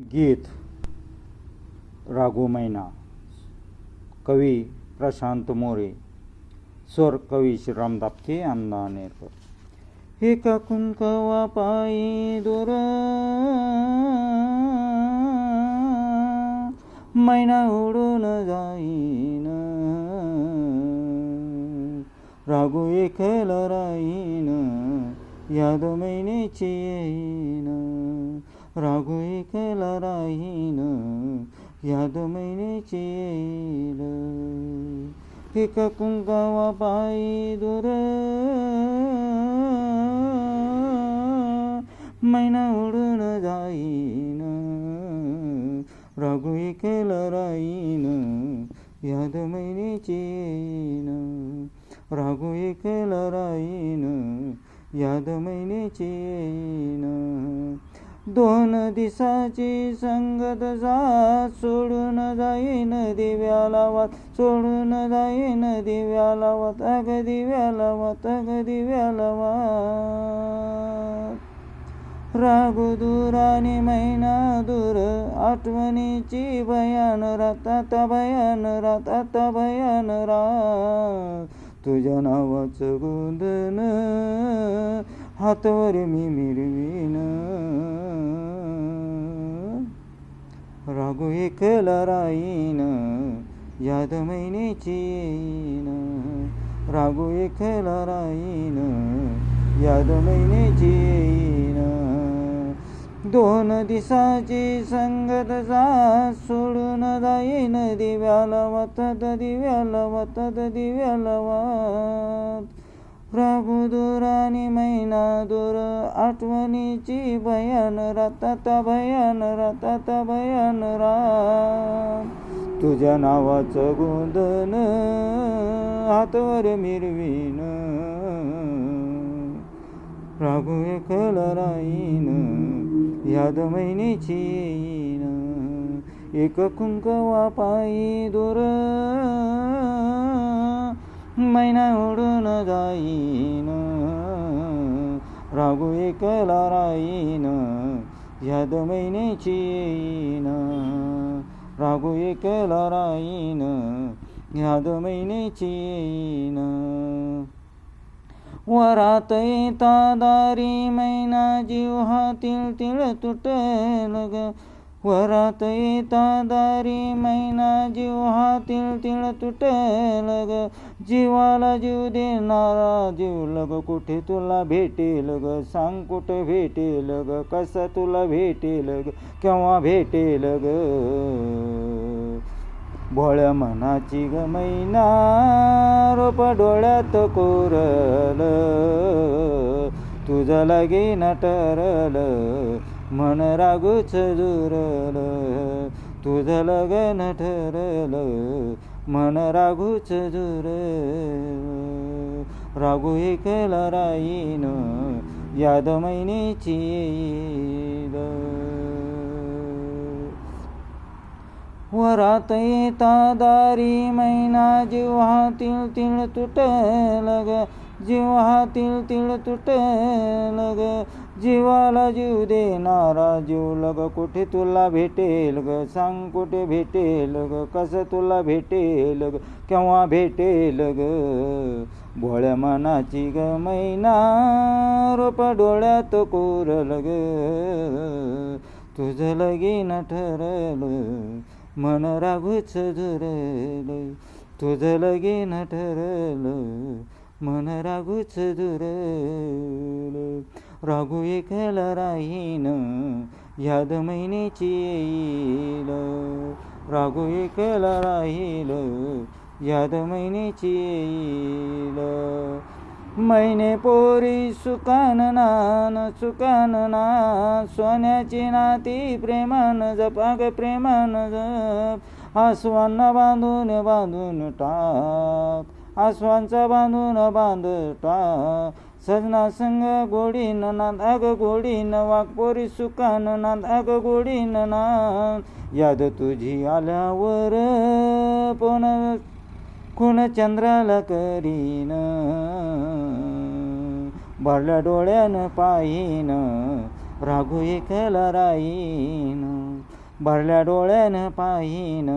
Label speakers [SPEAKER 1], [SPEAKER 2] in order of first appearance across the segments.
[SPEAKER 1] गीत राघू मैना कवी प्रशांत मोरे स्वर कवी श्रीराम दापके अण्णा नेरकर. एका कुंकवा पायी दूर? मैना उडून जाईन. राघू एकल राईन याद मैनेची येईन. राघू एकला राहीन याद मैनेची येईल एक कुंकावा पायी दूर. मैना उडून जाईन. राघू एकला राहीन याद मैनेची येईन राघू एकला राहीन याद मैनेची येईन दोन दिसाची संगत जात सोडून जाईन दिव्याला वात सोडून जाईन दिव्याला वात अग दिव्याला वात अग दिव्याला वात रागू दूर आणि मैना दूर आठवणीची भयान रातात भयान आता भयान रात. तुझ्या नावाचं गुंदन हातवर मी मिरवीन. राघू एकला राईन याद महिनेची येईन. राघू एकला राईन याद महिनेची येईन. दोन दिसाची संगत जा सोडून जाईन दिव्याला वातत दिव्याला वातत दिव्याला वात राघू दूर आणि मैना दूर आठवणीची भयान रातात भयान रातात भयान रा तुझ्या नावाचं गोंधन हातवर मिरवीन. राघू एकल राईन याद महिनीची येईन. एक कुंकवा पायी दूर राघू राईन ह्या याद येईन. राघू एकला राईन ह्या महिनेची येईन. वरात येता दारी मैना जीव हा तिळ तिळ तुटेल ग. वरात येता दारी मैना जीव हा तिळ तिळ तुटेल ग जीवाला जीव देणारा जीव लग कुठे तुला भेटेल ग सांग कुठे भेटेल ग कसं तुला भेटेल ग केव्हा भेटेल ग भोळ्या मनाची ग मैना रोप डोळ्यात कोरल. तुझं लगीन नटरल मन रागूच दुरल तुझं लगन ठरल. मन रागूच दुरल रागू एकला राईन याद मैनेची येईल. वरात येता दारी मैना जिव्हातील तिळ तुट तुटल ग तिळ तिळ तुटल ग. जीवाला जीव देणारा जीव लग कुठे तुला भेटेल ग? सांग कुठे भेटेल ग? कसं तुला भेटेल ग? केव्हा भेटेल ग? भोळ्या मनाची ग मैना रूप डोळ्यात कोरल ग. तुझं लगीन ठरलं मन राघूच धुरल तुझं लगीन ठरलं मन राघूच धुरल राघू एकला राहीन याद महिनेची येईल. राघू एकला राहील याद महिनेची येईल. महिने पोरी सुकान नान सुकान ना सोन्याची नाती प्रेमान जपाग प्रेमान जप. आसवांना बांधून बांधून टाक. आसवांचा बांधून बांध टाक. सजना संग गोडी नांद अग गोडी न पोरी सुकान नांद अग गोडी नांद. याद तुझी आल्यावर पण खून चंद्राला करीन. भरल्या डोळ्यानं पाहीन राघू एकला राहीन. भरल्या डोळ्यानं पाहीन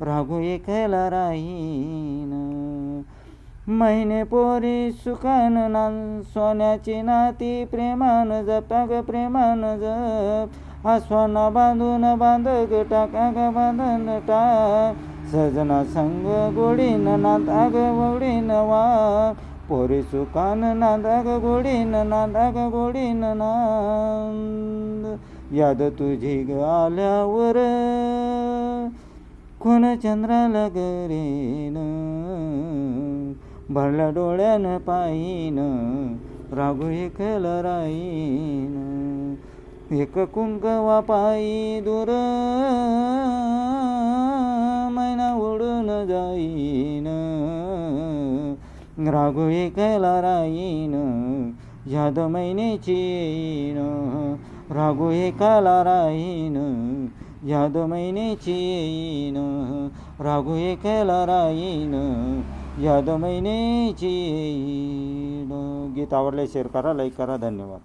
[SPEAKER 1] राघू एकला राहीन. महिने पोरी सुखान नान सोन्याची नाती प्रेमान जप ग प्रेमान जप. हा सोना बांधून बांध ग टाका ग बांधन टाक. सजना संग गोडीन नांदा ग गोडीन वा पोरी सुखान नांदा ग गोडीन नांदा ग गोडीन नांद. याद तुझी ग आल्यावर कोण चंद्राला गरेन भरल्या डोळ्यानं पाहीन. राघू एकल राहीन. एक कुंकवा पायी दूर मैना उडून जाईन. राघू एकला राईन याद महिन्याची येईन. राघू एकाला राहीन याद महिन्याची येईन राघू एकला राईन. याद महिन्याची येईन गीत आवडले शेअर करा लाईक करा धन्यवाद.